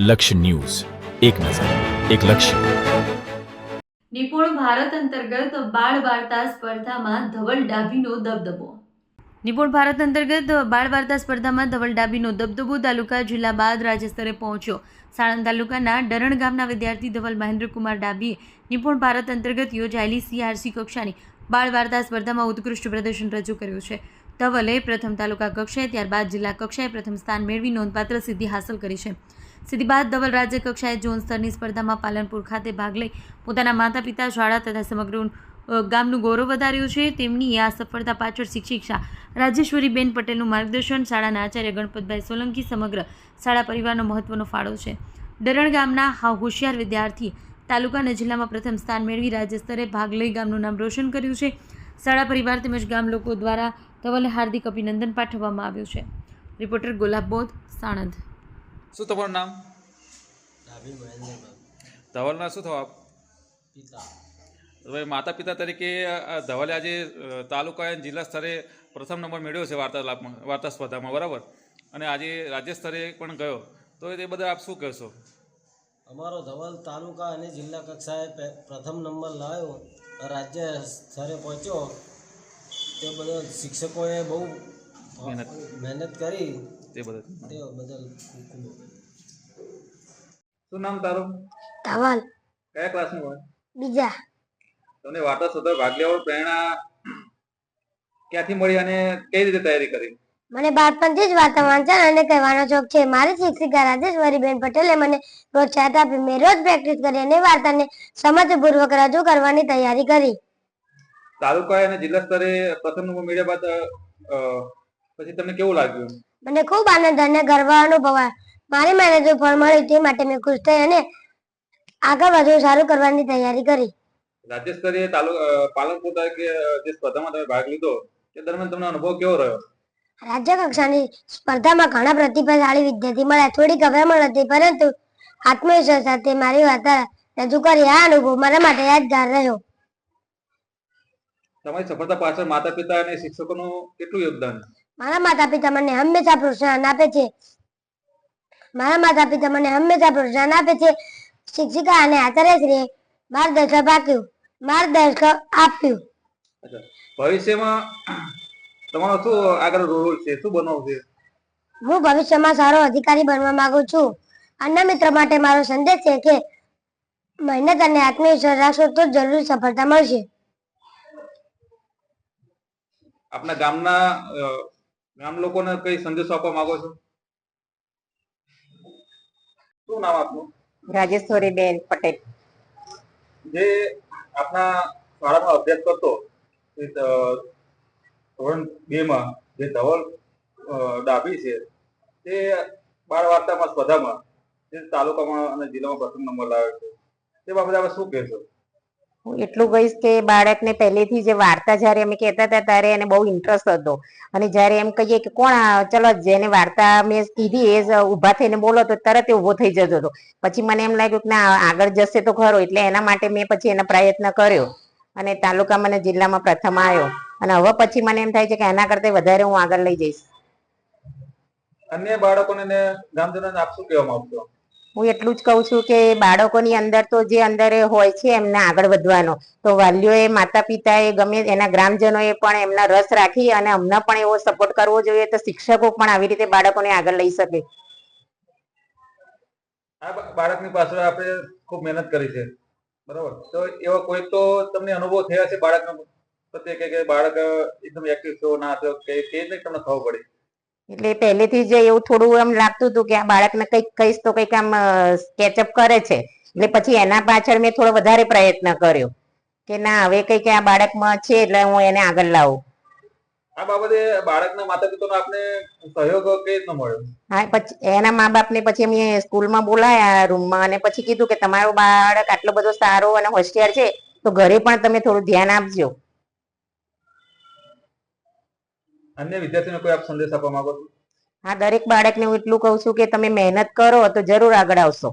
લક્ષ્ય ન્યૂઝ. એક નજર, એક લક્ષ્ય. નિપુણ ભારત અંતર્ગત બાળ વાર્તા સ્પર્ધામાં ધવલ ડાભીનો દબદબો. નિપુણ ભારત અંતર્ગત બાળ વાર્તા સ્પર્ધામાં ધવલ ડાભીનો દબદબો તાલુકા જિલ્લા બાદ રાજ્ય સ્તરે પહોંચ્યો. સાણંદ તાલુકાના ડરણ ગામના વિદ્યાર્થી ધવલ મહેન્દ્રકુમાર ડાભીએ નિપુણ ભારત અંતર્ગત યોજાયેલી સીઆરસી કક્ષાની બાળ વાર્તા સ્પર્ધામાં ઉત્કૃષ્ટ પ્રદર્શન રજૂ કર્યું છે. ધવલે પ્રથમ તાલુકા કક્ષાએ, ત્યારબાદ જિલ્લા કક્ષાએ પ્રથમ સ્થાન મેળવી નોંધપાત્ર સિદ્ધિ હાંસલ કરી છે. સિદ્ધિ બાદ ધવલ રાજ્ય કક્ષાએ ઝોન સ્તરની સ્પર્ધામાં પાલનપુર ખાતે ભાગ લઈ પોતાના માતા પિતા શાળા તથા સમગ્ર ગામનું ગૌરવ વધાર્યું છે. તેમની આ સફળતા પાછળ શિક્ષિકા રાજેશ્વરીબેન પટેલનું માર્ગદર્શન, શાળાના આચાર્ય ગણપતભાઈ સોલંકી સમગ્ર શાળા પરિવારનો મહત્વનો ફાળો છે. ડરણ ગામના હા હોશિયાર વિદ્યાર્થી તાલુકા અને જિલ્લામાં પ્રથમ સ્થાન મેળવી રાજ્ય સ્તરે ભાગ લઈ ગામનું નામ રોશન કર્યું છે. શાળા પરિવાર તેમજ ગામ લોકો દ્વારા ધવલને હાર્દિક અભિનંદન પાઠવવામાં આવ્યું છે. રિપોર્ટર ગુલાબ બોધ સાણંદ. શું તમારું નામ? ધવલના શું થવા? પિતા. હવે માતા પિતા તરીકે ધવલે આજે તાલુકા અને જિલ્લા સ્તરે પ્રથમ નંબર મેળવ્યો છે વાર્તાલાપમાં વાર્તા સ્પર્ધામાં બરાબર? અને આજે રાજ્ય સ્તરે પણ ગયો. તો એ બદલ આપ શું કહેશો? અમારો ધવલ તાલુકા અને જિલ્લા કક્ષાએ પ્રથમ નંબર લાવ્યો રાજ્ય સ્તરે પહોંચ્યો. તે બધા શિક્ષકોએ બહુ મહેનત. મહેનત કરી. તે બદલ તે બદલ શું નામ તારું? ધવલ. કયા ક્લાસનું હોય? બીજા. તમને વાર્તા સ્પર્ધા ભાગ લેવાની પ્રેરણા ક્યાંથી મળી અને કઈ રીતે તૈયારી કરી? મને બાળપણથી જ વાર્તા વાંચન અને કહેવાનો શોખ છે. મારી શિક્ષિકા રાજેશ્વરીબેન પટેલે મને પ્રોત્સાહન આપી. મેં રોજ પ્રેક્ટિસ કરી અને વાર્તાને સમજપૂર્વક રજૂ કરવાની તૈયારી કરી. તાલુકા અને જિલ્લા સ્તરે પ્રથમ નંબર મેળવ્યા બાદ પછી તમને કેવું લાગ્યું? મને ખૂબ આનંદ અને ગર્વ અનુભવાયો. મારી મહેનતનું ફળ મળ્યું તે માટે મેં ખુશ થઈ અને આગળ વધુ સારું કરવાની તૈયારી કરી. રાજ્ય સ્તરીય પાલનપુર તરીકે જે સ્પર્ધામાં તમે ભાગ લીધો તે દરમિયાન તમને અનુભવ કેવો રહ્યો? રાજ્ય કક્ષાની સ્પર્ધામાં ઘણા પ્રતિભાશાળી વિદ્યાર્થી મળ્યા. થોડી ગભરામણ હતી પરંતુ આત્મવિશ્વાસ સાથે મારી વાર્તા રજૂ કરી. આ અનુભવ મારા માટે યાદગાર રહ્યો. તમારી સફળતા પાછળ માતા પિતા અને શિક્ષકોનું કેટલું યોગદાન મારા માતા પિતા મને હંમેશા પ્રોત્સાહન આપે છે. મારા માતા પિતા મને હંમેશા પ્રોત્સાહન આપે છે. શિક્ષિકા અને આચાર્યશ્રીએ માર્ગદર્શન આપ્યું. માર્ગદર્શક આપ્યું. ભવિષ્યમાં તમારો શું આગળ રોલ છે? શું બનવું છે? હું ભવિષ્યમાં સારો અધિકારી બનવા માંગુ છું. અન્ય મિત્રો માટે મારો સંદેશ છે કે મહેનત અને આત્મવિશ્વાસ રાખશો તો જરૂરી સફળતા મળશે. આપના ગામના ગામ લોકોને કઈ સંદેશો આપવા માંગો છો? શું નામ આપનું? રાજેશ્વરીબેન પટેલ. જે આપના શાળામાં અભ્યાસ કરતો તે ધોરણ બે માં જે ધવલ ડાભી છે તે બાળ વાર્તામાં સ્પર્ધામાં જે તાલુકામાં અને જિલ્લામાં પ્રથમ નંબર લાવ્યો છે. તે બાબતે આપણે શું કહેશો? હું એટલું કહીશ કે બાળકને પહેલેથી જે વાર્તા જ્યારે અમે કહેતા હતા ત્યારે એને બહુ ઇન્ટરેસ્ટ હતો. અને જ્યારે એમ કહીએ કે કોણ ચલો જેને વાર્તા મેં કીધી એ જ ઊભા થઈને બોલો તો તરત એ ઊભો થઈ જતો હતો. પછી મને એમ લાગ્યું કે ના, આગળ જશે તો ખરો, એટલે એના માટે મેં પછી એનો પ્રયત્ન કર્યો. અને તાલુકામાં અને જિલ્લામાં પ્રથમ આવ્યો. અને હવે પછી મને એમ થાય છે કે એના કરતા વધારે હું આગળ લઈ જઈશ. અન્ય બાળકોને ગામજનોને આપ શું કહેવા માંગશો હું એટલું જ કહું છું કે બાળકોની અંદર તો જે અંદર હોય છે એમને આગળ વધવાનો. તો વાલીઓએ માતા પિતાએ ગમે એના ગ્રામજનોએ પણ એમના રસ રાખી અને અમને પણ એવો સપોર્ટ કરવો જોઈએ તો શિક્ષકો પણ આવી રીતે બાળકોને આગળ લઈ શકે. આ બાળકની પાછળ આપણે ખૂબ મહેનત કરી છે. બરાબર? તો એવો કોઈ તો તમને અનુભવ થયા છે બાળકનો? પ્રત્યે કે બાળક એકદમ એક્ટિવ થયો ના થયો કે તે તમને ખબર પડી. એટલે પહેલેથી જ એવું થોડું એમ લાગતું હતું કે આ બાળકને કંઈક કહીશ તો કંઈક આમ સ્કેચઅપ કરે છે. એટલે પછી એના પાછળ મેં થોડો વધારે પ્રયત્ન કર્યો કે ના હવે કંઈક આ બાળકમાં છે એટલે હું એને આગળ લાવું. આ બાબતે બાળકના માતા પિતાનો આપને સહયોગ કઈ રીતનો મળ્યો? હા પછી એના મા બાપને પછી અમે સ્કૂલમાં બોલાયા રૂમમાં અને પછી કીધું કે તમારો બાળક આટલો બધો સારો અને હોશિયાર છે તો ઘરે પણ તમે થોડું ધ્યાન આપજો. અન્ય વિદ્યાર્થીઓને કોઈ આપ સંદેશ આપવા માંગો છો? હા દરેક બાળકને હું એટલું કહું છું કે તમે મહેનત કરો તો જરૂર આગળ આવશો.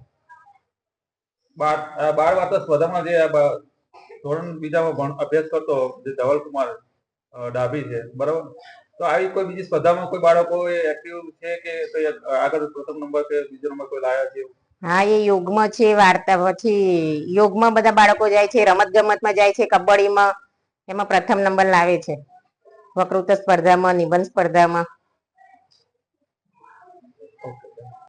બાળ બાળ વાર્તા સ્પર્ધામાં જે ધોરણ બીજામાં અભ્યાસ કરતો જે ધવલકુમાર ડાભી છે બરાબર? તો આવી કોઈ બીજી સ્પર્ધામાં કોઈ બાળકો એક્ટિવ છે કે કોઈ આગળ પ્રથમ નંબર કે બીજો નંબર કોઈ લાયા છે? હા એ યોગમાં છે વાર્તા પછી યોગમાં બધા બાળકો જાય છે રમત ગમતમાં જાય છે કબડ્ડીમાં એમાં પ્રથમ નંબર લાવે છે. વક્તૃત્વ સ્પર્ધામાં નિબંધ સ્પર્ધામાં